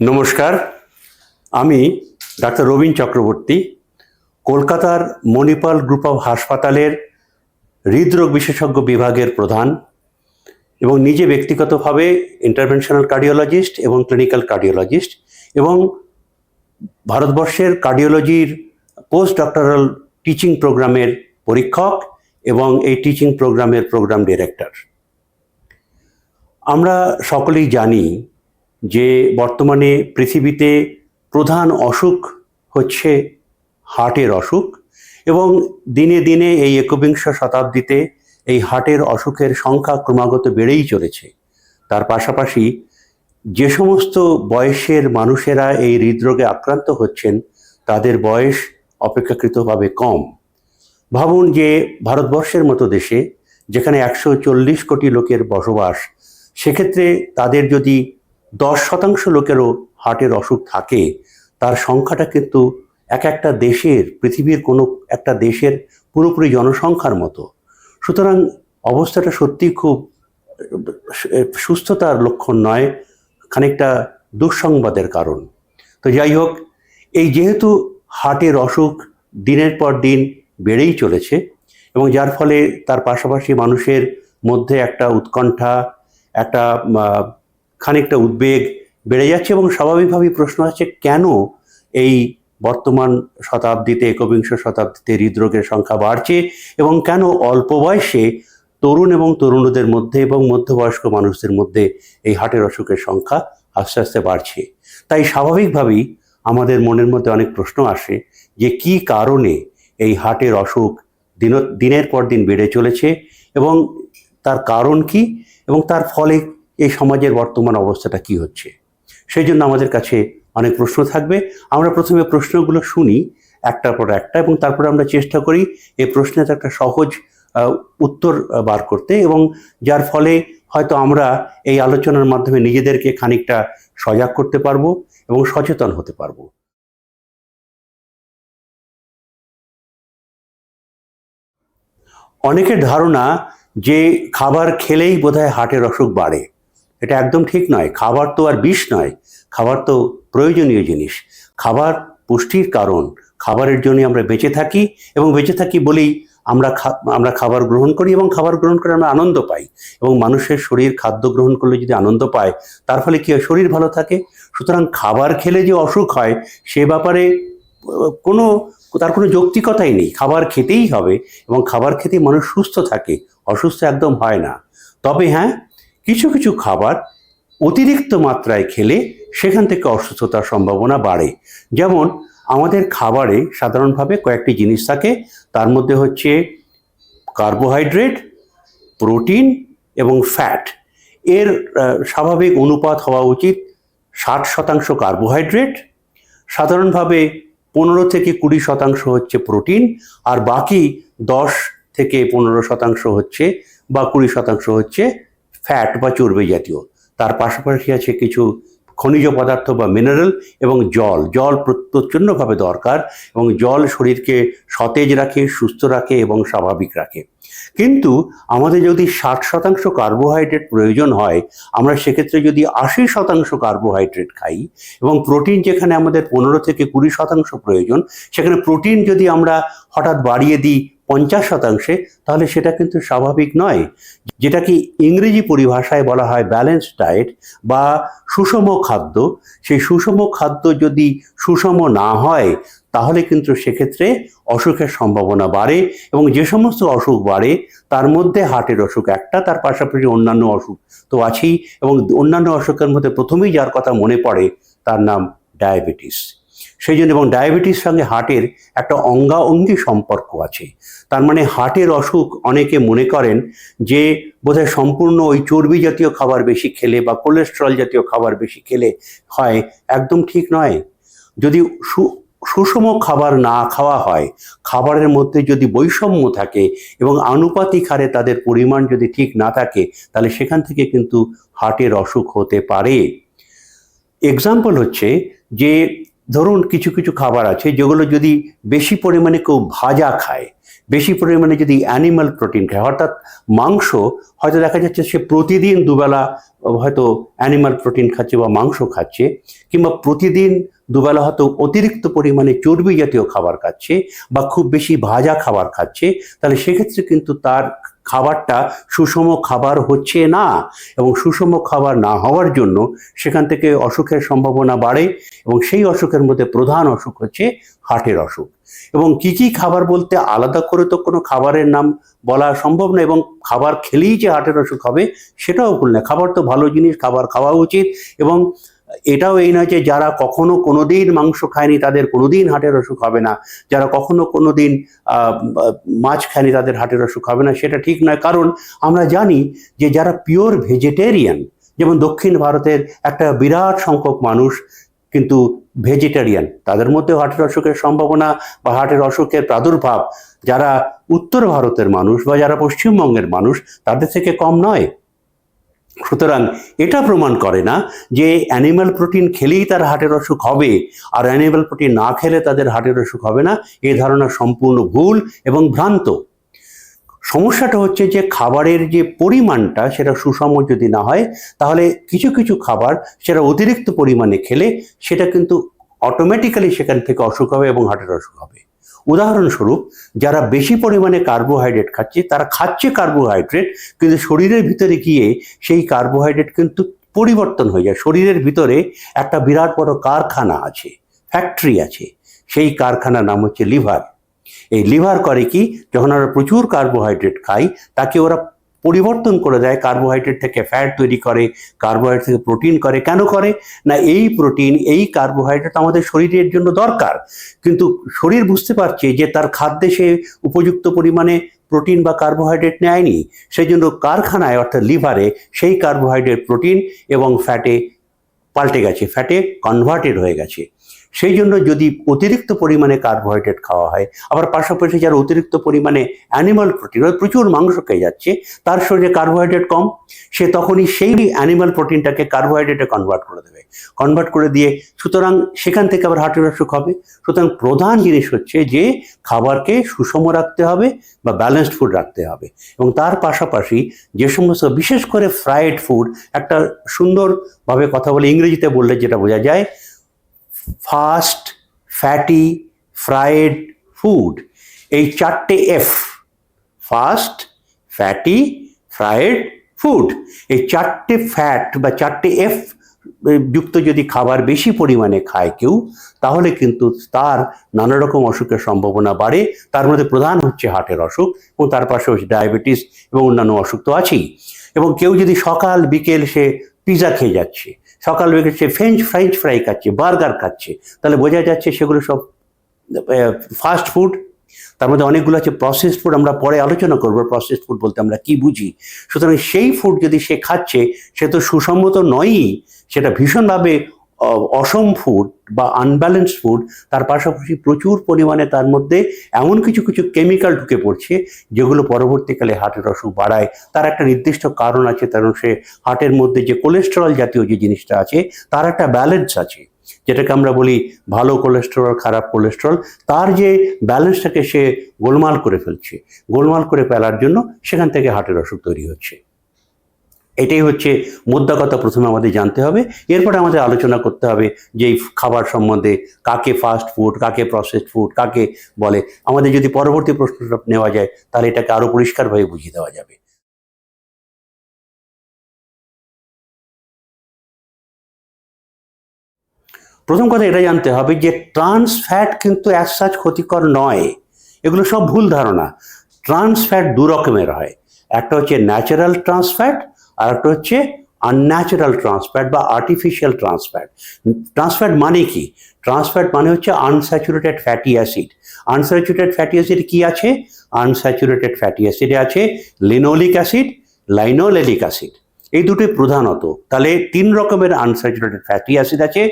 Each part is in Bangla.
নমস্কার। আমি ডাক্তার রবীন চক্রবর্তী, কলকাতার মণিপাল গ্রুপ অফ হাসপাতালের হৃদরোগ বিশেষজ্ঞ বিভাগের প্রধান এবং নিজে ব্যক্তিগতভাবে ইন্টারভেনশনাল কার্ডিওলজিস্ট এবং ক্লিনিক্যাল কার্ডিওলজিস্ট এবং ভারতবর্ষের কার্ডিওলজির পোস্ট ডক্টরাল টিচিং প্রোগ্রামের পরীক্ষক এবং এই টিচিং প্রোগ্রামের প্রোগ্রাম ডিরেক্টর। আমরা সকলেই জানি যে বর্তমানে পৃথিবীতে প্রধান অসুখ হচ্ছে হার্টের অসুখ এবং দিনে দিনে এই একবিংশ শতাব্দীতে এই হার্টের অসুখের সংখ্যা ক্রমাগত বেড়েই চলেছে। তার পাশাপাশি যে সমস্ত বয়সের মানুষেরা এই হৃদরোগে আক্রান্ত হচ্ছেন, তাদের বয়স অপেক্ষাকৃতভাবে কম। ভাবুন যে ভারতবর্ষের মতো দেশে যেখানে একশো চল্লিশ কোটি লোকের বসবাস, সেক্ষেত্রে তাদের যদি দশ শতাংশ লোকেরও হার্টের অসুখ থাকে। তার সংখ্যাটা কিন্তু এক একটা দেশের, পৃথিবীর কোনো একটা দেশের পুরোপুরি জনসংখ্যার মতো। সুতরাং অবস্থাটা সত্যি খুব সুস্থতার লক্ষণ নয়, খানিকটা দুঃসংবাদের কারণ। তো যাই হোক, এই যেহেতু হার্টের অসুখ দিনের পর দিন বেড়েই চলেছে এবং যার ফলে তার পাশাপাশি মানুষের মধ্যে একটা উৎকণ্ঠা, একটা খানিকটা উদ্বেগ বেড়ে যাচ্ছে এবং স্বাভাবিকভাবেই প্রশ্ন আছে কেন এই বর্তমান শতাব্দীতে, একবিংশ শতাব্দীতে হৃদরোগের সংখ্যা বাড়ছে এবং কেন অল্প বয়সে তরুণ এবং তরুণদের মধ্যে এবং মধ্যবয়স্ক মানুষদের মধ্যে এই হার্টের অসুখের সংখ্যা আস্তে আস্তে বাড়ছে? তাই স্বাভাবিকভাবেই আমাদের মনের মধ্যে অনেক প্রশ্ন আসে যে কি কারণে এই হার্টের অসুখ দিন, দিনের পর দিন বেড়ে চলেছে এবং তার কারণ কি এবং তার ফলে এই সমাজের বর্তমান অবস্থাটা কি হচ্ছে? সেই জন্য আমাদের কাছে অনেক প্রশ্ন থাকবে। আমরা প্রথমে প্রশ্নগুলো শুনি, একটার পর একটা, এবং তারপরে আমরা চেষ্টা করি এই প্রশ্নের একটা সহজ উত্তর বার করতে, এবং যার ফলে হয়তো আমরা এই আলোচনার মাধ্যমে নিজেদেরকে খানিকটা সজাগ করতে পারব এবং সচেতন হতে পারব। অনেকের ধারণা যে খাবার খেলেই বোধহয় হার্টের অসুখ বাড়ে। এটা একদম ঠিক নয়। খাবার তো আর বিষ নয়। খাবার তো প্রয়োজনীয় জিনিস। খাবার পুষ্টির কারণ। খাবারের জন্য আমরা বেঁচে থাকি এবং বেঁচে থাকি বলেই আমরা আমরা খাবার গ্রহণ করি এবং খাবার গ্রহণ করে আমরা আনন্দ পাই। এবং মানুষের শরীর খাদ্য গ্রহণ করলে যদি আনন্দ পায়, তার ফলে কি হয়? শরীর ভালো থাকে। সুতরাং খাবার খেলে যে অসুখ হয়, সে ব্যাপারে কোনো, তার কোনো যৌক্তিকতাই নেই। খাবার খেতেই হবে এবং খাবার খেতে মানুষ সুস্থ থাকে। অসুস্থ একদম হয় না। তবে হ্যাঁ কিছু কিছু খাবার অতিরিক্ত মাত্রায় খেলে সেখান থেকে অসুস্থতার সম্ভাবনা বাড়ে। যেমন, আমাদের খাবারে সাধারণভাবে কয়েকটি জিনিস থাকে। তার মধ্যে হচ্ছে কার্বোহাইড্রেট, প্রোটিন এবং ফ্যাট। এর স্বাভাবিক অনুপাত হওয়া উচিত ষাট শতাংশ কার্বোহাইড্রেট, সাধারণভাবে পনেরো থেকে কুড়ি শতাংশ হচ্ছে প্রোটিন, আর বাকি দশ থেকে পনেরো শতাংশ হচ্ছে বা কুড়ি শতাংশ হচ্ছে ফ্যাট বা চর্বি জাতীয়। তার পাশাপাশি আছে কিছু খনিজ পদার্থ বা মিনারেল এবং জল। জল প্র- প্রচণ্ডভাবে দরকার এবং জল শরীরকে সতেজ রাখে, সুস্থ রাখে এবং স্বাভাবিক রাখে। কিন্তু আমাদের যদি ষাট শতাংশ কার্বোহাইড্রেট প্রয়োজন হয়, আমরা সেক্ষেত্রে যদি আশি শতাংশ কার্বোহাইড্রেট খাই এবং প্রোটিন যেখানে আমাদের পনেরো থেকে কুড়ি শতাংশ প্রয়োজন, সেখানে প্রোটিন যদি আমরা হঠাৎ বাড়িয়ে দিই পঞ্চাশ শতাংশে, তাহলে সেটা কিন্তু স্বাভাবিক নয়। যেটাকে ইংরেজি পরিভাষায় বলা হয় ব্যালেন্স ডায়েট বা সুষম খাদ্য, সেই সুষম খাদ্য যদি সুষম না হয়, তাহলে কিন্তু সেক্ষেত্রে অসুখের সম্ভাবনা বাড়ে এবং যে সমস্ত অসুখ বাড়ে, তার মধ্যে হার্টের অসুখ একটা, তার পাশাপাশি অন্যান্য অসুখ তো আছেই এবং অন্যান্য অসুখের মধ্যে প্রথমেই যার কথা মনে পড়ে, তার নাম ডায়াবেটিস। সেই জন্য এবং ডায়াবেটিস সঙ্গে হার্টের একটা অঙ্গাঅঙ্গি সম্পর্ক আছে। তার মানে হার্টের অসুখ অনেকে মনে করেন যে বোধহয় সম্পূর্ণ ওই চর্বি জাতীয় খাবার বেশি খেলে বা কোলেস্ট্রল জাতীয় খাবার বেশি খেলে হয়, একদম ঠিক নয়। যদি সু, সুষম খাবার না খাওয়া হয়, খাবারের মধ্যে যদি বৈষম্য থাকে এবং আনুপাতিক হারে তাদের পরিমাণ যদি ঠিক না থাকে, তাহলে সেখান থেকে কিন্তু হার্টের অসুখ হতে পারে। এক্সাম্পল হচ্ছে যে ধরুন কিছু কিছু খাবার আছে যেগুলো যদি বেশি পরিমাণে কেউ ভাজা খায়, বেশি পরিমাণে যদি অ্যানিমাল প্রোটিন খায়, অর্থাৎ মাংস, হয়তো দেখা যাচ্ছে সে প্রতিদিন দুবেলা হয়তো অ্যানিমাল প্রোটিন খাচ্ছে বা মাংস খাচ্ছে, কিংবা প্রতিদিন দুবেলা হয়তো অতিরিক্ত পরিমাণে চর্বি জাতীয় খাবার খাচ্ছে বা খুব বেশি ভাজা খাবার খাচ্ছে, তাহলে সেক্ষেত্রে কিন্তু তার খাবারটা সুষম খাবার হচ্ছে না এবং সুষম খাবার না হওয়ার জন্য সেখান থেকে অসুখের সম্ভাবনা বাড়ে এবং সেই অসুখের মধ্যে প্রধান অসুখ হচ্ছে হার্টের অসুখ। এবং কি কি খাবার বলতে আলাদা করে তো কোনো খাবারের নাম বলা সম্ভব না এবং খাবার খেলেই যে হার্টের অসুখ হবে সেটাও ভুল না। খাবার তো ভালো জিনিস, খাবার খাওয়া উচিত এবং এটাও এই নয় যে যারা কখনো কোনোদিন মাংস খায়নি তাদের কোনোদিন হাটের অসুখ হবে না। যারা কখনো কোনোদিন আহ, মাছ খায়নি তাদের হাটের অসুখ হবে না সেটা ঠিক নয়। কারণ আমরা জানি যে যারা পিওর ভেজিটেরিয়ান যেমন দক্ষিণ ভারতের একটা বিরাট সংখ্যক মানুষ কিন্তু ভেজিটেরিয়ান তাদের মধ্যে হার্টের অসুখের সম্ভাবনা বা হার্টের অসুখের প্রাদুর্ভাব যারা উত্তর ভারতের মানুষ বা যারা পশ্চিমবঙ্গের মানুষ তাদের থেকে কম নয়। সুতরাং এটা প্রমাণ করে না যে অ্যানিম্যাল প্রোটিন খেলেই তার হার্টের অসুখ হবে, আর অ্যানিম্যাল প্রোটিন না খেলে তাদের হার্টের অসুখ হবে না এই ধারণা সম্পূর্ণ ভুল এবং ভ্রান্ত। সমস্যাটা হচ্ছে যে খাবারের যে পরিমাণটা সেটা সুষম যদি না হয়, তাহলে কিছু কিছু খাবার সেটা অতিরিক্ত পরিমাণে খেলে সেটা কিন্তু অটোমেটিক্যালি সেখান থেকে অসুখ হবে এবং হার্টের অসুখ হবে। উদাহরণস্বরূপ, যারা বেশি পরিমাণে কার্বোহাইড্রেট খাচ্ছে, তারা খাচ্ছে কার্বোহাইড্রেট কিন্তু শরীরের ভিতরে গিয়ে সেই কার্বোহাইড্রেট কিন্তু পরিবর্তন হয়ে যায়। শরীরের ভিতরে একটা বিরাট বড় কারখানা আছে ফ্যাক্টরি আছে। সেই কারখানার নাম হচ্ছে লিভার। এই লিভার করে কি, যখন আমরা প্রচুর কার্বোহাইড্রেট খাই, তাকে ওরা পরিবর্তন করে দেয় কার্বোহাইড্রেট থেকে ফ্যাট তৈরি করে কার্বোহাইড্রেট থেকে প্রোটিন করে। কেন করে? না, এই প্রোটিন এই কার্বোহাইড্রেট আমাদের শরীরের জন্য দরকার। কিন্তু শরীর বুঝতে পারছে যে তার খাদ্যে সে উপযুক্ত পরিমাণে প্রোটিন বা কার্বোহাইড্রেট নেয়নি। সেই জন্য কারখানায়, অর্থাৎ লিভারে, সেই কার্বোহাইড্রেট প্রোটিন এবং ফ্যাটে পাল্টে গেছে ফ্যাটে কনভার্টেড হয়ে গেছে। সেই জন্য যদি অতিরিক্ত পরিমাণে কার্বোহাইড্রেট খাওয়া হয়, আবার পাশাপাশি যারা অতিরিক্ত পরিমাণে অ্যানিমাল প্রোটিন প্রচুর মাংস খেয়ে যাচ্ছে, তার শরীরে কার্বোহাইড্রেট কম, সে তখনই সেই অ্যানিমাল প্রোটিনটাকে কার্বোহাইড্রেটে কনভার্ট করে দেবে। কনভার্ট করে দিয়ে সুতরাং সেখান থেকে আবার হার্টের অসুখ হবে। সুতরাং প্রধান জিনিস হচ্ছে যে খাবারকে সুষম রাখতে হবে বা ব্যালেন্সড ফুড রাখতে হবে। এবং তার পাশাপাশি যে সমস্ত বিশেষ করে ফ্রাইড ফুড একটা সুন্দরভাবে কথা বলে ইংরেজিতে বললে যেটা বোঝা যায় ফাস্ট, ফ্যাটি ফ্রাইড ফুড। এই চারটে F fast, fatty fried food. এই চারটে ফ্যাট বা চারটে এফ যুক্ত যদি খাবার বেশি পরিমাণে খায় কেউ, তাহলে কিন্তু তার নানা রকম অসুখের সম্ভাবনা বাড়ে। তার মধ্যে প্রধান হচ্ছে হার্টের অসুখ এবং তার পাশাপাশি ডায়াবেটিস এবং অন্যান্য অসুখ তো আছেই। এবং কেউ যদি সকাল, বিকেল সে পিৎজা খেয়ে যাচ্ছে সকাল সে ফ্রেঞ্চ ফ্রেঞ্চ ফ্রাই খাচ্ছে বার্গার খাচ্ছে। তাহলে বোঝা যাচ্ছে সেগুলো সব ফাস্ট ফুড তার মধ্যে অনেকগুলো আছে প্রসেসড ফুড আমরা পরে আলোচনা করব প্রসেসড ফুড বলতে আমরা কি বুঝি। সুতরাং সেই ফুড যদি সে খাচ্ছে, সে তো সুসম্মত নয়ই, সেটা ভীষণভাবে অসম ফুড বা আনব্যালেন্স ফুড তার পাশাপাশি প্রচুর পরিমাণে তার মধ্যে এমন কিছু কিছু কেমিক্যাল ঢুকে পড়ছে, যেগুলো পরবর্তীকালে হার্টের অসুখ বাড়ায়। তার একটা নির্দিষ্ট কারণ আছে, কারণ সে হার্টের মধ্যে যে কোলেস্টেরল জাতীয় যে জিনিসটা আছে, তার একটা ব্যালেন্স আছে। যেটাকে আমরা বলি ভালো কোলেস্টেরল খারাপ কোলেস্টেরল তার যে ব্যালেন্সটাকে সে গোলমাল করে ফেলছে। গোলমাল করে ফেলার জন্য সেখান থেকে হার্টের অসুখ তৈরি হচ্ছে। এটাই হচ্ছে মোদ্দা কথা প্রথমে আমাদের জানতে হবে। এরপরে আমাদের আলোচনা করতে হবে যে খাবার সম্বন্ধে কাকে ফাস্ট ফুড কাকে প্রসেসড ফুড কাকে বলে। আমাদের যদি পরবর্তী প্রশ্নটা নেওয়া যায়, তাহলে এটাকে আরও পরিষ্কারভাবে বুঝিয়ে দেওয়া যাবে। প্রথম কথা এটা জানতে হবে যে ট্রান্স ফ্যাট কিন্তু অ্যাজ সাচ ক্ষতিকর নয়। এগুলো সব ভুল ধারণা। ট্রান্স ফ্যাট দু রকমের হয়। একটা হচ্ছে ন্যাচারাল ট্রান্স ফ্যাট আর একটা হচ্ছে আনন্যাচারাল ট্রান্সফ্যাট বা artificial trans fat trans fat মানে কি? ট্রান্সফ্যাট মানে হচ্ছে unsaturated fatty acid unsaturated fatty acid কি আছে? আনস্যাচুরেটেড ফ্যাটি অ্যাসিডে আছে লিনোলিক অ্যাসিড লাইনোলেলিক অ্যাসিড এই দুটোই প্রধানত। তাহলে তিন রকমের আনস্যাচুরেটেড ফ্যাটি অ্যাসিড আছে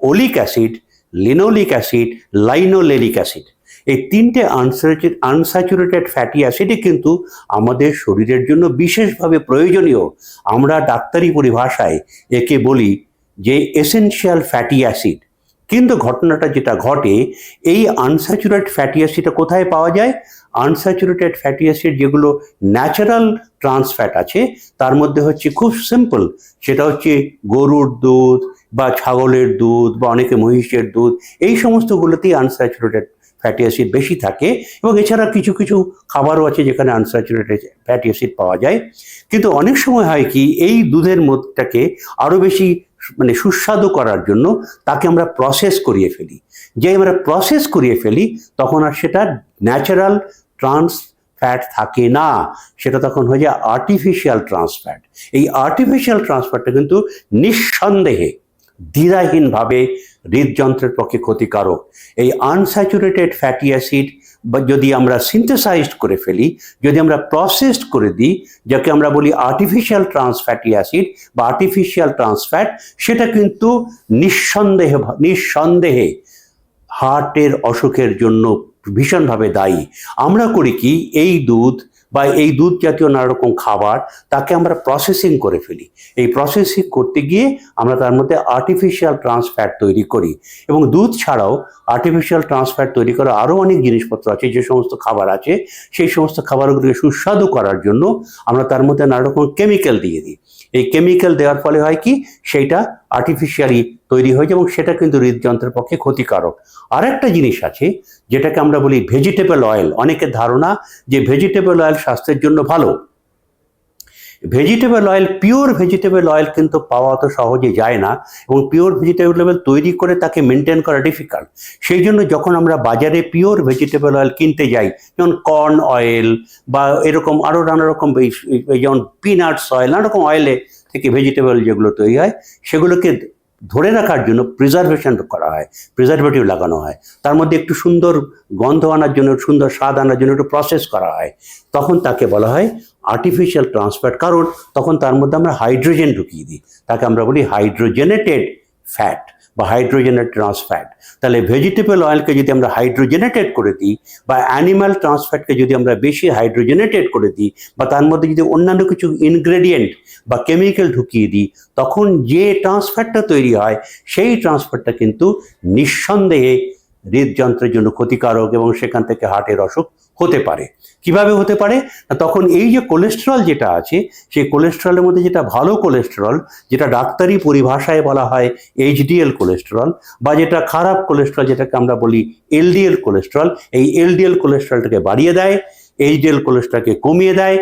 oleic acid linoleic acid linolenic acid এই তিনটে আনস্যাচুরেটেড আনস্যাচুরেটেড ফ্যাটি অ্যাসিডই কিন্তু আমাদের শরীরের জন্য বিশেষভাবে প্রয়োজনীয়। আমরা ডাক্তারি পরিভাষায় একে বলি যে এসেনশিয়াল ফ্যাটি অ্যাসিড কিন্তু ঘটনাটা যেটা ঘটে, এই আনস্যাচুরেট ফ্যাটি অ্যাসিডটা কোথায় পাওয়া যায়? আনস্যাচুরেটেড ফ্যাটি অ্যাসিড যেগুলো ন্যাচারাল ট্রান্স ফ্যাট আছে, তার মধ্যে হচ্ছে খুব সিম্পল সেটা হচ্ছে গরুর দুধ বা ছাগলের দুধ বা অনেকে মহিষের দুধ, এই সমস্তগুলোতেই আনস্যাচুরেটেড ফ্যাটি অ্যাসিড বেশি থাকে এবং এছাড়া কিছু কিছু খাবারও আছে যেখানে আনস্যাচুরেটেড ফ্যাটি অ্যাসিড পাওয়া যায়। কিন্তু অনেক সময় হয় কি, এই দুধের মধ্যটাকে আরও বেশি মানে সুস্বাদু করার জন্য তাকে আমরা প্রসেস করিয়ে ফেলি। যে আমরা প্রসেস করিয়ে ফেলি, তখন আর সেটা ন্যাচারাল ট্রান্স ফ্যাট থাকে না। সেটা তখন হয়ে যায় আর্টিফিশিয়াল ট্রান্স ফ্যাট এই আর্টিফিশিয়াল ট্রান্স ফ্যাটটা কিন্তু নিঃসন্দেহে দ্বিধাহীনভাবে হৃদযন্ত্রের পক্ষে ক্ষতিকারক। এই আনস্যাচুরেটেড ফ্যাটি অ্যাসিড বা যদি আমরা সিনথেসাইজড করে ফেলি, যদি আমরা প্রসেসড করে দিই, যাকে আমরা বলি আর্টিফিশিয়াল ট্রান্স ফ্যাটি অ্যাসিড বা আর্টিফিশিয়াল ট্রান্সফ্যাট সেটা কিন্তু নিঃসন্দেহে নিঃসন্দেহে হার্টের অসুখের জন্য ভীষণভাবে দায়ী। আমরা করি কি, এই দুধ বা এই দুধ জাতীয় নানা রকম খাবার, তাকে আমরা প্রসেসিং করে ফেলি। এই প্রসেসিং করতে গিয়ে আমরা তার মধ্যে আর্টিফিশিয়াল ট্রান্সফ্যাট তৈরি করি। এবং দুধ ছাড়াও আর্টিফিশিয়াল ট্রান্সফ্যাট তৈরি করা আরও অনেক জিনিসপত্র আছে, যে সমস্ত খাবার আছে, সেই সমস্ত খাবারগুলোকে সুস্বাদু করার জন্য আমরা তার মধ্যে নানা রকম কেমিক্যাল দিয়ে দিই। এই কেমিক্যাল দেওয়ার ফলে হয় কি? সেইটা আর্টিফিশিয়ালি তৈরি হয়েছে এবং সেটা কিন্তু হৃদযন্ত্রের পক্ষে ক্ষতিকারক। আর একটা জিনিস আছে, যেটাকে আমরা বলি ভেজিটেবল অয়েল অনেকের ধারণা যে ভেজিটেবল অয়েল স্বাস্থ্যের জন্য ভালো। Vegetable oil pure vegetable oil কিন্তু পাওয়া অত সহজে যায় না এবং পিওর ভেজিটেবল অয়েল তৈরি করে তাকে মেনটেন করা ডিফিকাল্ট সেই জন্য যখন আমরা বাজারে পিওর ভেজিটেবল অয়েল কিনতে যাই, যেমন কর্ন অয়েল বা এরকম আরও নানা রকম যেমন পিনাটস অয়েল নানা রকম অয়েলে থেকে ভেজিটেবল যেগুলো তৈরি হয়, সেগুলোকে ধরে রাখার জন্য প্রিজার্ভেশন করা হয় প্রিজারভেটিভ লাগানো হয়। তার মধ্যে একটু সুন্দর গন্ধ আনার জন্য, সুন্দর স্বাদ আনার জন্য একটু প্রসেস করা হয়। তখন তাকে বলা হয় আর্টিফিশিয়াল ট্রান্সফ্যাট কারণ তখন তার মধ্যে আমরা হাইড্রোজেন ঢুকিয়ে দিই। তাকে আমরা বলি হাইড্রোজেনেটেড ফ্যাট বা হাইড্রোজেনের ট্রান্সফ্যাট তাহলে ভেজিটেবল অয়েলকে যদি আমরা হাইড্রোজেনেটেড করে দিই বা অ্যানিম্যাল ট্রান্সফ্যাটকে যদি আমরা বেশি হাইড্রোজেনেটেড করে দিই বা তার মধ্যে যদি অন্যান্য কিছু ইনগ্রেডিয়েন্ট বা কেমিক্যাল ঢুকিয়ে দিই, তখন যে ট্রান্সফ্যাটটা তৈরি হয়, সেই ট্রান্সফ্যাটটা কিন্তু নিঃসন্দেহে হৃদযন্ত্রের জন্য ক্ষতিকারক এবং সেখান থেকে হার্টের অসুখ হতে পারে। কীভাবে হতে পারে? তখন এই যে কোলেস্টেরল যেটা আছে, সেই কোলেস্টেরলের মধ্যে যেটা ভালো কোলেস্টেরল যেটা ডাক্তারি পরিভাষায় বলা হয় এইচডিএল কোলেস্টেরল বা যেটা খারাপ কোলেস্টেরল যেটাকে আমরা বলি এলডিএল কোলেস্টেরল এই এলডিএল কোলেস্টেরলটাকে বাড়িয়ে দেয় এইচডিএল কোলেস্টেরলকে কমিয়ে দেয়।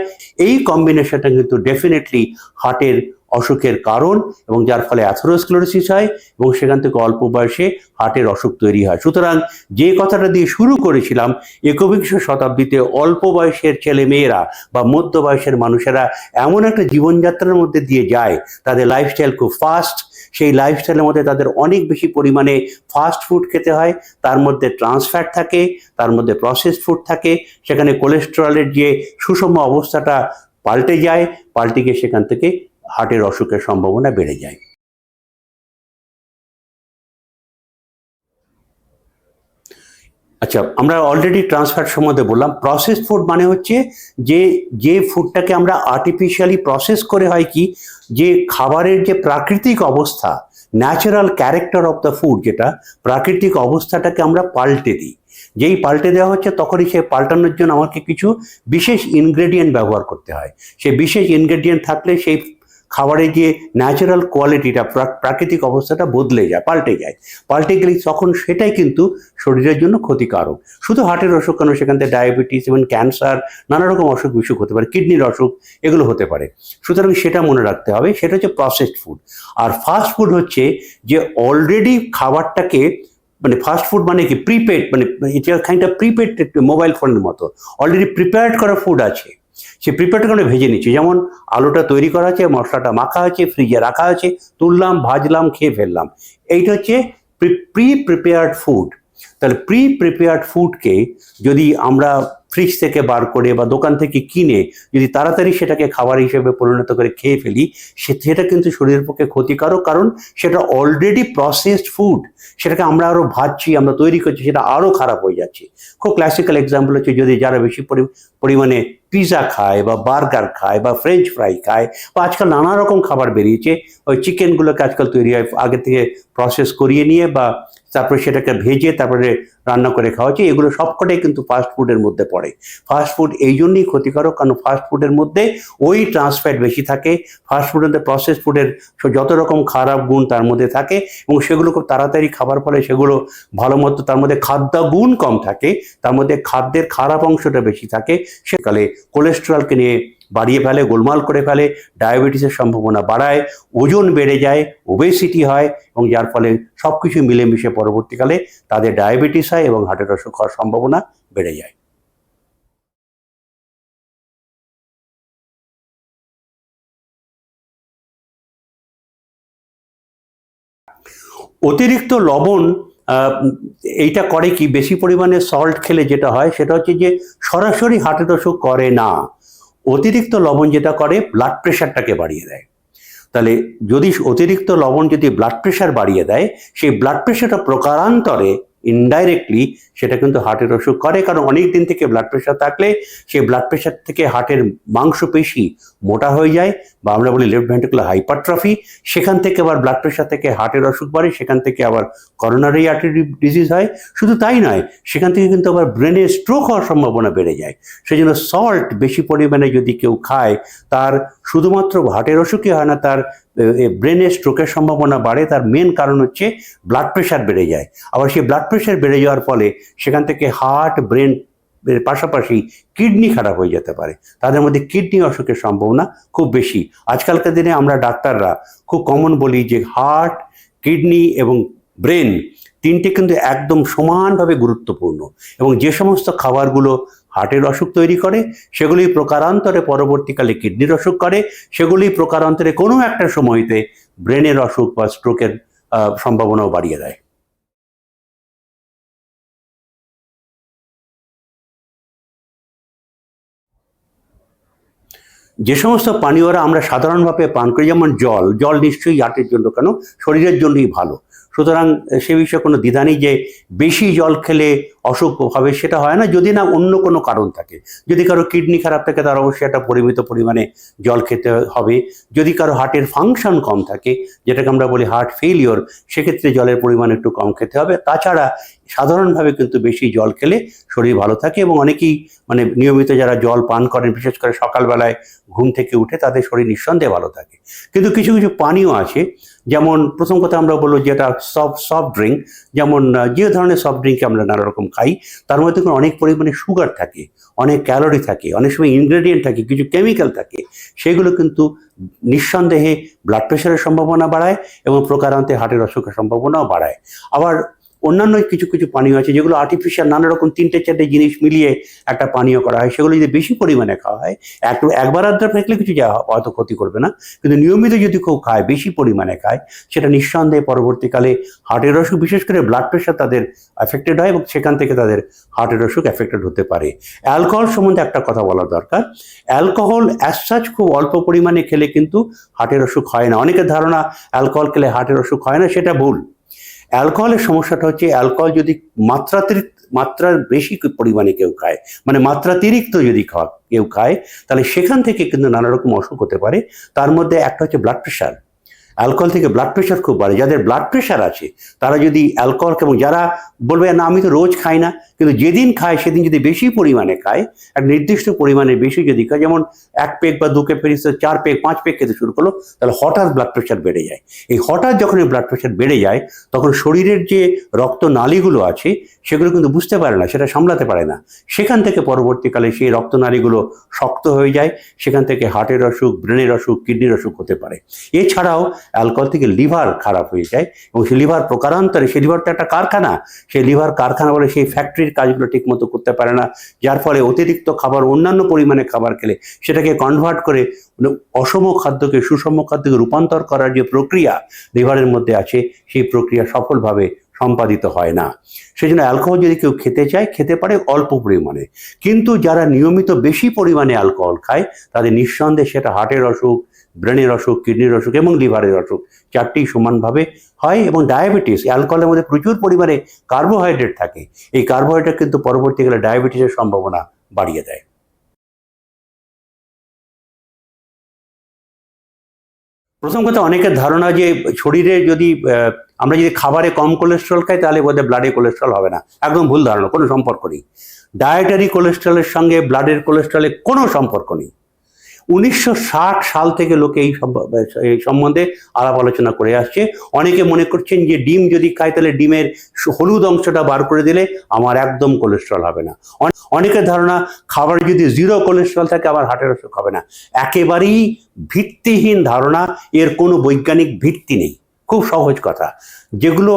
এই কম্বিনেশনটা কিন্তু ডেফিনেটলি হার্টের অসুখের কারণ এবং যার ফলে অ্যাথেরোস্ক্লেরোসিস হয় এবং সেখান থেকে অল্প বয়সে হার্টের অসুখ তৈরি হয়। সুতরাং যে কথাটা দিয়ে শুরু করেছিলাম, একবিংশ শতাব্দীতে অল্প বয়সের ছেলে মেয়েরা বা মধ্য বয়সের মানুষেরা এমন একটা জীবনযাত্রার মধ্যে দিয়ে যায়, তাদের লাইফস্টাইল খুব ফাস্ট সেই লাইফস্টাইলের মধ্যে তাদের অনেক বেশি পরিমাণে ফাস্ট ফুড খেতে হয়, তার মধ্যে ট্রান্সফ্যাট থাকে, তার মধ্যে প্রসেসড ফুড থাকে, সেখানে কোলেস্টেরলের যে সুষম অবস্থাটা পাল্টে যায়, পাল্টে গিয়ে সেখান থেকে হার্টের অসুখের সম্ভাবনা বেড়ে যায়। আচ্ছা আমরা অলরেডি ট্রান্সফ্যাট সম্বন্ধে বললাম। প্রসেস ফুড মানে হচ্ছে যে যে ফুডটাকে আমরা আর্টিফিশিয়ালি প্রসেস করে হয় কি? যে খাবারের যে প্রাকৃতিক অবস্থা natural character of the food যেটা, প্রাকৃতিক অবস্থাটাকে আমরা পাল্টে দিই। যেই পাল্টে দেওয়া হচ্ছে তখনই সে পাল্টানোর জন্য আমাকে কিছু বিশেষ ইনগ্রেডিয়েন্ট ব্যবহার করতে হয়। সে বিশেষ ইনগ্রেডিয়েন্ট থাকলে সেই খাবারের যে ন্যাচারাল কোয়ালিটিটা প্রাকৃতিক অবস্থাটা বদলে যায়, পাল্টে যায়। পাল্টে গেলে তখন সেটাই কিন্তু শরীরের জন্য ক্ষতিকারক। শুধু হার্টের অসুখ কেন? সেখান থেকে ডায়াবেটিস এবং ক্যান্সার নানা রকম অসুখ বিসুখ হতে পারে কিডনির অসুখ, এগুলো হতে পারে। সুতরাং সেটা মনে রাখতে হবে, সেটা হচ্ছে প্রসেসড ফুড আর ফাস্ট ফুড হচ্ছে যে অলরেডি খাবারটাকে মানে ফাস্ট ফুড মানে কি? প্রিপেড মানে এটা খানিকটা প্রিপেড মোবাইল ফোনের মতো। অলরেডি প্রিপেয়ার্ড করা ফুড আছে। সে প্রিপেয়ারটা করে ভেজে নিচ্ছি। যেমন আলুটা তৈরি করা আছে, মশলাটা মাখা আছে ফ্রিজে রাখা আছে, তুললাম, ভাজলাম, খেয়ে ফেললাম। এইটা হচ্ছে প্রি প্রিপেয়ার্ড ফুড তাহলে প্রি প্রিপেয়ার্ড ফুডকে যদি আমরা ফ্রিজ থেকে বার করে বা দোকান থেকে কিনে যদি তাড়াতাড়ি সেটাকে খাবার হিসেবে পরিণত করে খেয়ে ফেলি সেটা কিন্তু শরীরের পক্ষে ক্ষতিকারক, কারণ সেটা অলরেডি প্রসেসড ফুড সেটাকে আমরা আরও ভাজছি, আমরা তৈরি করছি, সেটা আরও খারাপ হয়ে যাচ্ছে। খুব ক্লাসিক্যাল এক্সাম্পল হচ্ছে যদি যারা বেশি পরি- পরিমাণে পিৎজা খায় বা বার্গার খায় বা ফ্রেঞ্চ ফ্রাই খায় বা আজকাল নানা রকম খাবার বেরিয়েছে। ওই চিকেনগুলোকে আজকাল তৈরি হয়, আগে থেকে প্রসেস করিয়ে নিয়ে বা তারপরে সেটাকে ভেজে তারপরে রান্না করে খাওয়া হচ্ছে। এগুলো সবকটাই কিন্তু ফাস্ট ফুডের মধ্যে পড়ে। ফাস্ট ফুড এই জন্যই ক্ষতিকারক, কারণ ফাস্ট ফুডের মধ্যে ওই ট্রান্সফ্যাট বেশি থাকে। ফাস্ট ফুডের মধ্যে প্রসেস ফুডের যত রকম খারাপ গুণ তার মধ্যে থাকে এবং সেগুলো খুব তাড়াতাড়ি খাবার ফলে সেগুলো ভালো মতো তার মধ্যে খাদ্য গুণ কম থাকে। তার মধ্যে খাদ্যের খারাপ অংশটা বেশি থাকে। সেকালে কোলেস্টেরলকে নিয়ে বাড়িয়ে ফেলে, গোলমাল করে ফেলে, ডায়াবেটিসের সম্ভাবনা বাড়ায়, ওজন বেড়ে যায় ওবেসিটি হয় এবং যার ফলে সব কিছু মিলেমিশে পরবর্তীকালে তাদের ডায়াবেটিস হয় এবং হার্টের অসুখ হওয়ার সম্ভাবনা বেড়ে যায়। অতিরিক্ত লবণ এইটা করে কি? বেশি পরিমাণে সল্ট খেলে যেটা হয়, সেটা হচ্ছে যে সরাসরি হার্টের অসুখ করে না। অতিরিক্ত লবণ যেটা করে ব্লাড প্রেশারটাকে বাড়িয়ে দেয়। তাহলে যদি অতিরিক্ত লবণ যদি ব্লাড প্রেশার বাড়িয়ে দেয়, সেই ব্লাড প্রেশারটা প্রকারান্তরে ইনডাইরেক্টলি সেটা কিন্তু হার্টের অসুখ করে, কারণ অনেক দিন থেকে ব্লাড প্রেশার থাকলে সেই ব্লাড প্রেশার থেকে হার্টের মাংসপেশি মোটা হয়ে যায় বা আমরা বলি লেফট ভেন্ট্রিকুলার হাইপারট্রফি সেখান থেকে আবার ব্লাড প্রেশার থেকে হার্টের অসুখ বাড়ে, সেখান থেকে আবার করোনারি আর্টারি ডিজিজ হয়। শুধু তাই নয়, সেখান থেকে কিন্তু আবার ব্রেনে স্ট্রোক হওয়ার সম্ভাবনা বেড়ে যায়। সেই জন্য সল্ট বেশি পরিমাণে যদি কেউ খায়, তার শুধুমাত্র হার্টের অসুখই হয় না, তার ব্রেনে স্ট্রোকের সম্ভাবনা বাড়ে, তার মেন কারণ হচ্ছে ব্লাড প্রেশার বেড়ে যায়। আবার সেই ব্লাড প্রেশার বেড়ে যাওয়ার ফলে সেখান থেকে হার্ট ব্রেন পাশাপাশি কিডনি খারাপ হয়ে যেতে পারে। তাদের মধ্যে কিডনি অসুখের সম্ভাবনা খুব বেশি। আজকালকার দিনে আমরা ডাক্তাররা খুব কমন বলি যে হার্ট কিডনি এবং ব্রেন তিনটে কিন্তু একদম সমানভাবে গুরুত্বপূর্ণ। এবং যে সমস্ত খাবারগুলো হার্টের অসুখ তৈরি করে, সেগুলি প্রকারান্তরে পরবর্তীকালে কিডনির অসুখ করে, সেগুলি প্রকারান্তরে কোনো একটা সময়তে ব্রেনের অসুখ বা স্ট্রোকের সম্ভাবনাও বাড়িয়ে দেয়। যে সমস্ত পানীয়রা আমরা সাধারণভাবে পান করি, যেমন জল জল নিশ্চয়ই হার্টের জন্য কেন? শরীরের জন্যই ভালো। সুতরাং সে বিষয়ে কোনো দ্বিধা নেই যে বেশি জল খেলে অসুখ হবে, সেটা হয় না। যদি না অন্য কোনো কারণ থাকে, যদি কারও কিডনি খারাপ থাকে, তার অবশ্যই একটা পরিমিত পরিমাণে জল খেতে হবে। যদি কারও হার্টের ফাংশন কম থাকে, যেটাকে আমরা বলি হার্ট ফেলিওর সেক্ষেত্রে জলের পরিমাণ একটু কম খেতে হবে। তাছাড়া সাধারণভাবে কিন্তু বেশি জল খেলে শরীর ভালো থাকে এবং অনেকেই মানে নিয়মিত যারা জল পান করেন, বিশেষ করে সকালবেলায় ঘুম থেকে উঠে, তাদের শরীর নিঃসন্দেহে ভালো থাকে। কিন্তু কিছু কিছু পানীয় আছে যেমন প্রথম কথা আমরা বলব যেটা সফট সফট ড্রিঙ্ক যেমন যে ধরনের সফট ড্রিঙ্ক আমরা নানা রকম খাই, তার মধ্যে অনেক পরিমাণে সুগার থাকে, অনেক ক্যালোরি থাকে, অনেক সময় ইনগ্রেডিয়েন্ট থাকে, কিছু কেমিক্যাল থাকে, সেগুলো কিন্তু নিঃসন্দেহে ব্লাড প্রেশারের সম্ভাবনা বাড়ায় এবং প্রকারান্তে হার্টের অসুখের সম্ভাবনাও বাড়ায়। আবার অন্যান্য কিছু কিছু পানীয় আছে যেগুলো আর্টিফিশিয়াল নানা রকম তিনটে চারটে জিনিস মিলিয়ে একটা পানীয় করা হয়, সেগুলো যদি বেশি পরিমাণে খাওয়া হয়, এক একবার আধবার ফেকলে কিছু যা হয়তো ক্ষতি করবে না। কিন্তু নিয়মিত যদি কেউ খায়, বেশি পরিমাণে খায়, সেটা নিঃসন্দেহে পরবর্তীকালে হার্টের অসুখ, বিশেষ করে ব্লাড প্রেশার তাদের অ্যাফেক্টেড হয় এবং সেখান থেকে তাদের হার্টের অসুখ অ্যাফেক্টেড হতে পারে। অ্যালকোহল সম্বন্ধে একটা কথা বলা দরকার। অ্যালকোহল অ্যাজ সাচ খুব অল্প পরিমাণে খেলে কিন্তু হার্টের অসুখ হয় না। অনেকের ধারণা অ্যালকোহল খেলে হার্টের অসুখ হয় না, সেটা ভুল। অ্যালকোহলের সমস্যাটা হচ্ছে অ্যালকোহল যদি মাত্রাতিরিক্ত, মাত্রার বেশি পরিমাণে কেউ খায় মানে মাত্রাতিরিক্ত যদি খাওয়া, কেউ খায়, তাহলে সেখান থেকে কিন্তু নানা রকম অসুখ হতে পারে। তার মধ্যে একটা হচ্ছে ব্লাড প্রেশার অ্যালকোহল থেকে ব্লাড প্রেশার খুব বাড়ে। যাদের ব্লাড প্রেশার আছে, তারা যদি অ্যালকোহল এবং যারা বলবে, না, আমি তো রোজ খাই না, কিন্তু যেদিন খায়, সেদিন যদি বেশি পরিমাণে খায়, এক নির্দিষ্ট পরিমাণে বেশি যদি খায়, যেমন এক পেক বা দু পেক চার পেক পাঁচ পেক খেতে শুরু করল, তাহলে হঠাৎ ব্লাড প্রেশার বেড়ে যায়। এই হঠাৎ যখন ব্লাড প্রেশার বেড়ে যায়, তখন শরীরের যে রক্ত নালীগুলো আছে সেগুলো কিন্তু বুঝতে পারে না, সেটা সামলাতে পারে না। সেখান থেকে পরবর্তীকালে সেই রক্তনালীগুলো শক্ত হয়ে যায়, সেখান থেকে হার্টের অসুখ, ব্রেনের অসুখ, কিডনির অসুখ হতে পারে। এছাড়াও অ্যালকোহল থেকে লিভার খারাপ হয়ে যায় এবং সেই লিভার প্রকারান্তরে, সেই লিভারটা একটা কারখানা, সেই লিভার কারখানা বলে সেই ফ্যাক্টরির কাজগুলো ঠিকমতো করতে পারে না, যার ফলে অতিরিক্ত খাবার, অন্যান্য পরিমাণে খাবার খেলে সেটাকে কনভার্ট করে অসম খাদ্যকে সুষম খাদ্যকে রূপান্তর করার যে প্রক্রিয়া লিভারের মধ্যে আছে, সেই প্রক্রিয়া সফলভাবে সম্পাদিত হয় না। সেই জন্য অ্যালকোহল যদি কেউ খেতে চায়, খেতে পারে অল্প পরিমাণে। কিন্তু যারা নিয়মিত বেশি পরিমাণে অ্যালকোহল খায়, তাদের নিঃসন্দেহে সেটা হার্টের অসুখ ব্রেনের অসুখ কিডনির অসুখ এবং লিভারের অসুখ চারটি সমানভাবে হয় এবং ডায়াবেটিস অ্যালকোহলের মধ্যে প্রচুর পরিমাণে কার্বোহাইড্রেট থাকে। এই কার্বোহাইড্রেট কিন্তু পরবর্তীকালে ডায়াবেটিসের সম্ভাবনা বাড়িয়ে দেয়। প্রথম কথা, অনেকের ধারণা যে শরীরে যদি আমরা যদি খাবারে কম কোলেস্ট্রল খাই, তাহলে বোধহয় ব্লাডে কোলেস্ট্রল হবে না। একদম ভুল ধারণা, কোনো সম্পর্ক নেই। ডায়েটারি কোলেস্ট্রলের সঙ্গে ব্লাডের কোলেস্ট্রলের কোনো সম্পর্ক নেই। উনিশশো ষাট সাল থেকে লোকে এই এই সম্বন্ধে আলাপ আলোচনা করে আসছে। অনেকে মনে করছেন যে ডিম যদি খাই, তাহলে ডিমের হলুদ অংশটা বার করে দিলে আমার একদম কোলেস্ট্রল হবে না। অনেকের ধারণা খাবার যদি জিরো কোলেস্ট্রল থাকে আমার হার্টের অসুখ হবে না। একেবারেই ভিত্তিহীন ধারণা, এর কোনো বৈজ্ঞানিক ভিত্তি নেই। খুব সহজ কথা। যেগুলো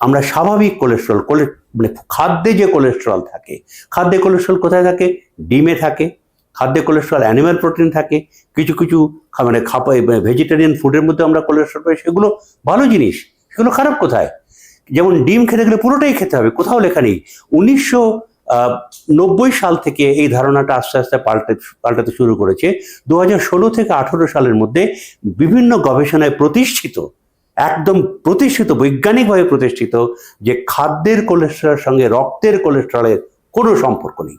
আমরা স্বাভাবিক কোলেস্ট্রল কোলে মানে খাদ্যে যে কোলেস্ট্রল থাকে, খাদ্যে কোলেস্ট্রল কোথায় থাকে? ডিমে থাকে। খাদ্যে কোলেস্ট্রল অ্যানিম্যাল প্রোটিন থাকে। কিছু কিছু মানে খাপা ভেজিটেরিয়ান ফুডের মধ্যে আমরা কোলেস্ট্রল পাই, সেগুলো ভালো জিনিস। সেগুলো খারাপ কোথায়? যেমন ডিম খেতে গেলে পুরোটাই খেতে হবে, কোথাও লেখা নেই। উনিশশো নব্বই সাল থেকে এই ধারণাটা আস্তে আস্তে পাল্টে, পাল্টাতে শুরু করেছে। দু হাজার ষোলো থেকে আঠেরো সালের মধ্যে বিভিন্ন গবেষণায় প্রতিষ্ঠিত একদম প্রতিষ্ঠিত বৈজ্ঞানিকভাবে প্রতিষ্ঠিত যে খাদ্যের কোলেস্ট্রলের সঙ্গে রক্তের কোলেস্ট্রলের কোনো সম্পর্ক নেই।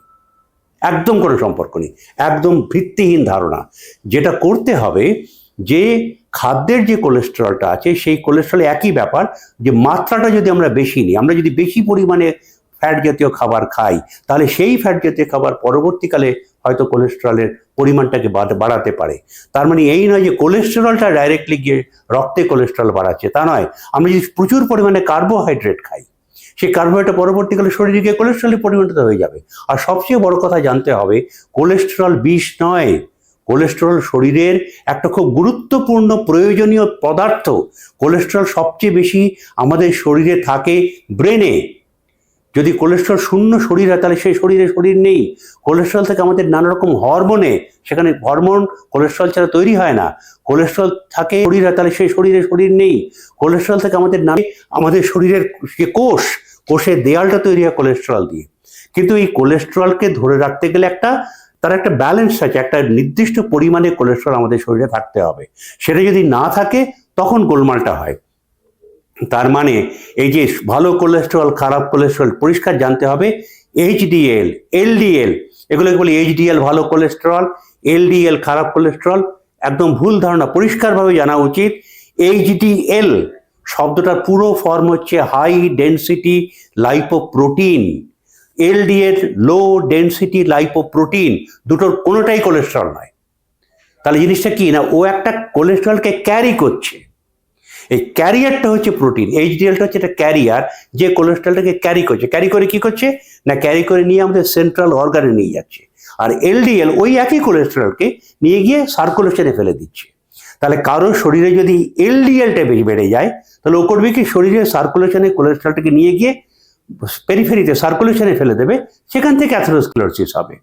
একদম কোনো সম্পর্ক নেই। একদম ভিত্তিহীন ধারণা। যেটা করতে হবে যে খাদ্যের যে কোলেস্ট্রলটা আছে, সেই কোলেস্ট্রল একই ব্যাপার যে মাত্রাটা যদি আমরা বেশি নিই, আমরা যদি বেশি পরিমাণে ফ্যাট জাতীয় খাবার খাই, তাহলে সেই ফ্যাট জাতীয় খাবার পরবর্তীকালে হয়তো কোলেস্টেরলের পরিমাণটাকে বাড়- বাড়াতে পারে। তার মানে এই নয় যে কোলেস্টেরলটা ডাইরেক্টলি গিয়ে রক্তে কোলেস্ট্রল বাড়াচ্ছে, তা নয়। আমরা যদি প্রচুর পরিমাণে কার্বোহাইড্রেট খাই, সেই কার্বোহাইড্রেট পরবর্তীকালে শরীরে গিয়ে কোলেস্ট্রলে পরিণত হয়ে যাবে। আর সবচেয়ে বড় কথা জানতে হবে কোলেস্টেরল বিষ নয়। কোলেস্টেরল শরীরের একটা খুব গুরুত্বপূর্ণ প্রয়োজনীয় পদার্থ। কোলেস্টেরল সবচেয়ে বেশি আমাদের শরীরে থাকে ব্রেনে। যদি কোলেস্ট্রল শূন্য শরীর হয়, তাহলে সেই শরীরে শরীর নেই। কোলেস্ট্রল থেকে আমাদের নানা রকম হরমোনে, সেখানে হরমোন কোলেস্ট্রল ছাড়া তৈরি হয় না। কোলেস্ট্রল থাকে শরীর হয়, তাহলে সেই শরীরে শরীর নেই। কোলেস্ট্রল থেকে আমাদের নামে আমাদের শরীরের যে কোষ, কোষের দেয়ালটা তৈরি হয় কোলেস্ট্রল দিয়ে। কিন্তু এই কোলেস্ট্রলকে ধরে রাখতে গেলে একটা, তার একটা ব্যালেন্স আছে একটা নির্দিষ্ট পরিমাণে কোলেস্ট্রল আমাদের শরীরে থাকতে হবে। সেটা যদি না থাকে, তখন গোলমালটা হয়। তার মানে এই যে ভালো কোলেস্ট্রল খারাপ কোলেস্ট্রল পরিষ্কার জানতে হবে এইচডিএল এলডিএল এগুলোকে বলি এইচডিএল ভালো কোলেস্ট্রল এলডিএল খারাপ কোলেস্ট্রল একদম ভুল ধারণা, পরিষ্কারভাবে জানা উচিত। এইচডিএল শব্দটার পুরো ফর্ম হচ্ছে high density lipoprotein LDL low density lipoprotein দুটোর কোনোটাই কোলেস্ট্রল নয়। তাহলে জিনিসটা কি না, ও একটা কোলেস্ট্রলকে ক্যারি করছে। এই ক্যারিয়ারটা হচ্ছে প্রোটিন এইচডিএলটা হচ্ছে একটা ক্যারিয়ার যে কোলেস্ট্রলটাকে ক্যারি করছে। ক্যারি করে কি করছে? না ক্যারি করে নিয়ে আমাদের সেন্ট্রাল অর্গানে নিয়ে যাচ্ছে। আর এলডিএল ওই একই কোলেস্ট্রলকে নিয়ে গিয়ে সার্কুলেশনে ফেলে দিচ্ছে। তাহলে কারোর শরীরে যদি এলডিএলটা বেশি বেড়ে যায়, তাহলে ও করবে কি? শরীরের সার্কুলেশনে কোলেস্ট্রলটাকে নিয়ে গিয়ে পেরিফেরিতে সার্কুলেশনে ফেলে দেবে, সেখান থেকে অ্যাথেরোস্ক্লেরোসিস হবে।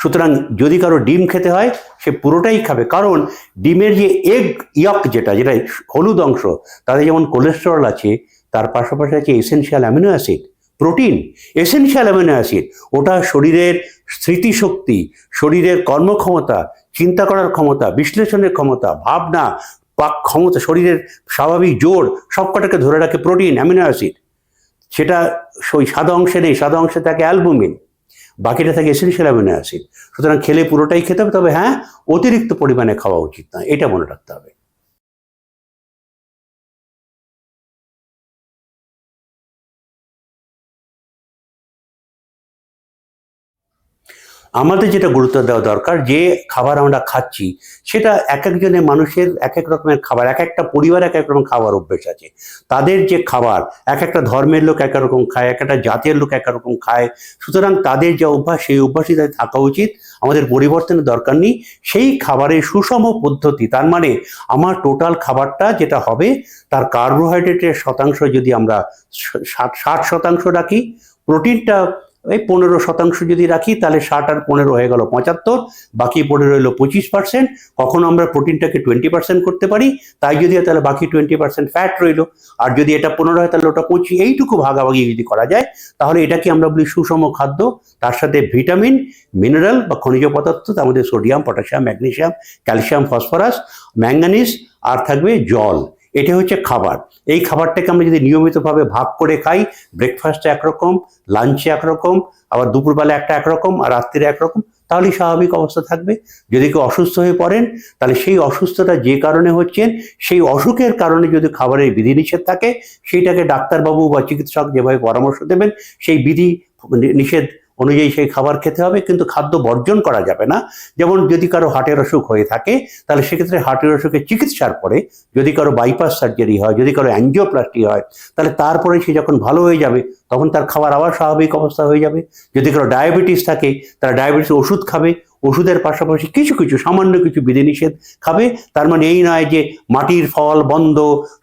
সুতরাং যদি কারও ডিম খেতে হয়, সে পুরোটাই খাবে। কারণ ডিমের যে এগ ইয়ক যেটা যেটা হলুদ অংশ, তাতে যেমন কোলেস্টেরল আছে, তার পাশাপাশি আছে essential amino acid protein essential amino acid ওটা শরীরের স্মৃতিশক্তি, শরীরের কর্মক্ষমতা, চিন্তা করার ক্ষমতা, বিশ্লেষণের ক্ষমতা, ভাবনা পাক ক্ষমতা, শরীরের স্বাভাবিক জোর, সবকটাকে ধরে রাখে প্রোটিন অ্যামিনো অ্যাসিড সেটা ওই সাদা অংশে নেই, সাদা অংশে থাকে অ্যালবুমিন বাকিটা থাকে এসেনশিয়াল অ্যামিনো অ্যাসিড সুতরাং খেলে পুরোটাই খেতে হবে, তবে হ্যাঁ অতিরিক্ত পরিমাণে খাওয়া উচিত না এটা মনে রাখতে হবে। আমাদের যেটা গুরুত্ব দেওয়া দরকার, যে খাবার আমরা খাচ্ছি, সেটা এক একজনের মানুষের এক এক রকমের খাবার, এক একটা পরিবার এক এক রকম খাবার অভ্যেস আছে। তাদের যে খাবার, এক একটা ধর্মের লোক এক রকম খায়, এক একটা জাতের লোক এক এক রকম খায়, সুতরাং তাদের যে অভ্যাস, সেই অভ্যাসই তাদের থাকা উচিত। আমাদের পরিবর্তনের দরকার নেই। সেই খাবারের সুষম পদ্ধতি, তার মানে আমার টোটাল খাবারটা যেটা হবে, তার কার্বোহাইড্রেটের শতাংশ যদি আমরা ষাট ষাট শতাংশ রাখি প্রোটিনটা এই পনেরো শতাংশ যদি রাখি, তাহলে ষাট আর পনেরো হয়ে গেল পঁচাত্তর, বাকি পড়ে রইল পঁচিশ পার্সেন্ট কখনো আমরা প্রোটিনটাকে টোয়েন্টি পার্সেন্ট করতে পারি, তাই যদি তাহলে বাকি টোয়েন্টি পার্সেন্ট ফ্যাট রইল। আর যদি এটা পনেরো হয় তাহলে ওটা পঁচিশ, এইটুকু ভাগাভাগি যদি করা যায়, তাহলে এটাকে আমরা বলি সুষম খাদ্য। তার সাথে ভিটামিন, মিনারেল বা খনিজ পদার্থ, তার মধ্যে sodium, potassium magnesium calcium, phosphorus manganese আর থাকবে জল। এটা হচ্ছে খাবার। এই খাবারটাকে আমরা যদি নিয়মিতভাবে ভাগ করে খাই ব্রেকফাস্টে একরকম লাঞ্চে একরকম, আবার দুপুরবেলা একটা একরকম, আর রাত্রিরে একরকম, তাহলেই স্বাভাবিক অবস্থা থাকবে। যদি কেউ অসুস্থ হয়ে পড়েন, তাহলে সেই অসুস্থতা যে কারণে হচ্ছেন, সেই অসুখের কারণে যদি খাবারের বিধিনিষেধ থাকে, সেইটাকে ডাক্তারবাবু বা চিকিৎসক যেভাবে পরামর্শ দেবেন, সেই বিধি নিষেধ অনুযায়ী সেই খাবার খেতে হবে, কিন্তু খাদ্য বর্জন করা যাবে না। যেমন যদি কারও হার্টের অসুখ হয়ে থাকে, তাহলে সেক্ষেত্রে হার্টের অসুখের চিকিৎসার পরে যদি কারও বাইপাস সার্জারি হয়, যদি কারও অ্যাঞ্জিওপ্লাস্টি হয়, তাহলে তারপরে সে যখন ভালো হয়ে যাবে, তখন তার খাবার আবার স্বাভাবিক অবস্থা হয়ে যাবে। যদি কারও ডায়াবেটিস থাকে, তারা ডায়াবেটিস ওষুধ খাবে, ওষুধের পাশাপাশি কিছু কিছু সামান্য কিছু বিধিনিষেধ খাবে। তার মানে এই নয় যে মাটির ফল বন্ধ,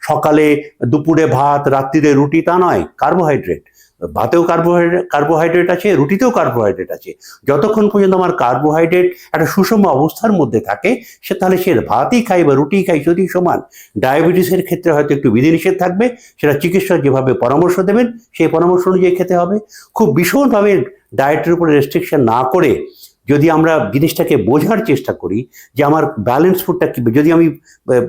সকালে দুপুরে ভাত, রাত্রিরে রুটি, তা নয়, কার্বোহাইড্রেট। ভাতেও কার্বোহাইড্রেট কার্বোহাইড্রেট আছে, রুটিতেও কার্বোহাইড্রেট আছে। যতক্ষণ পর্যন্ত আমার কার্বোহাইড্রেট একটা সুষম অবস্থার মধ্যে থাকে, সে তাহলে সে ভাতই খাই বা রুটি খাই যদি সমান। ডায়াবেটিসের ক্ষেত্রে হয়তো একটু বিধিনিষেধ থাকবে, সেটা চিকিৎসক যেভাবে পরামর্শ দেবেন, সেই পরামর্শ অনুযায়ী খেতে হবে। খুব ভীষণভাবে ডায়েটের উপরে রেস্ট্রিকশন না করে যদি আমরা জিনিসটাকে বোঝার চেষ্টা করি, যে আমার ব্যালেন্স ফুডটা কি, যদি আমি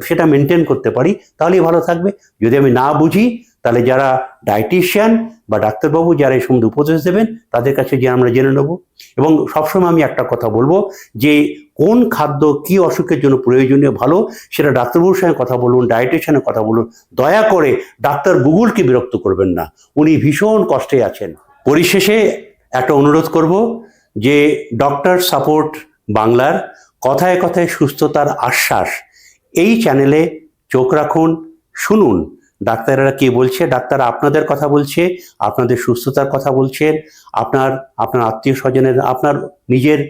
সেটা মেনটেন করতে পারি, তাহলেই ভালো থাকবে। যদি আমি না বুঝি, তাহলে যারা ডায়েটিশিয়ান বা ডাক্তারবাবু যারা এই সম্বন্ধে উপদেশ দেবেন, তাদের কাছে যে আমরা জেনে নেব। এবং সবসময় আমি একটা কথা বলব যে, কোন খাদ্য কি অসুখের জন্য প্রয়োজনীয় ভালো, সেটা ডাক্তারবাবুর সঙ্গে কথা বলুন ডায়েটিশিয়ানের কথা বলুন। দয়া করে ডাক্তার গুগলকে বিরক্ত করবেন না। উনি ভীষণ কষ্টে আছেন। পরিশেষে একটা অনুরোধ করব যে, ডক্টর সাপোর্ট বাংলার কথায় কথায় সুস্থতার আশ্বাস এই চ্যানেলে চোখ রাখুন, শুনুন। ডাক্তারেরা কি বলছে? ডাক্তার আপনাদের কথা বলছে, আপনাদের সুস্থতার কথা বলছেন আপনার আপনার আত্মীয় স্বজনের, আপনার নিজের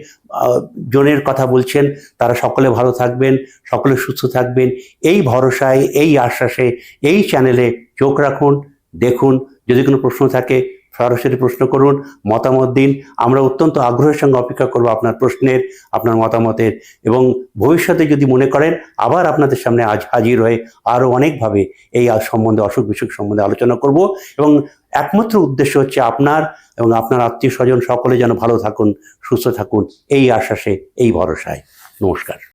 জনের কথা বলছেন, তারা সকলে ভালো থাকবেন, সকলে সুস্থ থাকবেন। এই ভরসায়, এই আশ্বাসে, এই চ্যানেলে চোখ রাখুন, দেখুন, যদি কোনো প্রশ্ন থাকে সরাসরি প্রশ্ন করুন, মতামত দিন। আমরা অত্যন্ত আগ্রহের সঙ্গে অপেক্ষা করব আপনার প্রশ্নের, আপনার মতামতের। এবং ভবিষ্যতে যদি মনে করেন, আবার আপনাদের সামনে আজ হাজির হয়ে আরও অনেকভাবে এই সম্বন্ধে, অসুখ বিসুখ সম্বন্ধে আলোচনা করব। এবং একমাত্র উদ্দেশ্য হচ্ছে আপনার এবং আপনার আত্মীয় স্বজন সকলে যেন ভালো থাকুন, সুস্থ থাকুন, এই আশ্বাসে, এই ভরসায়। নমস্কার।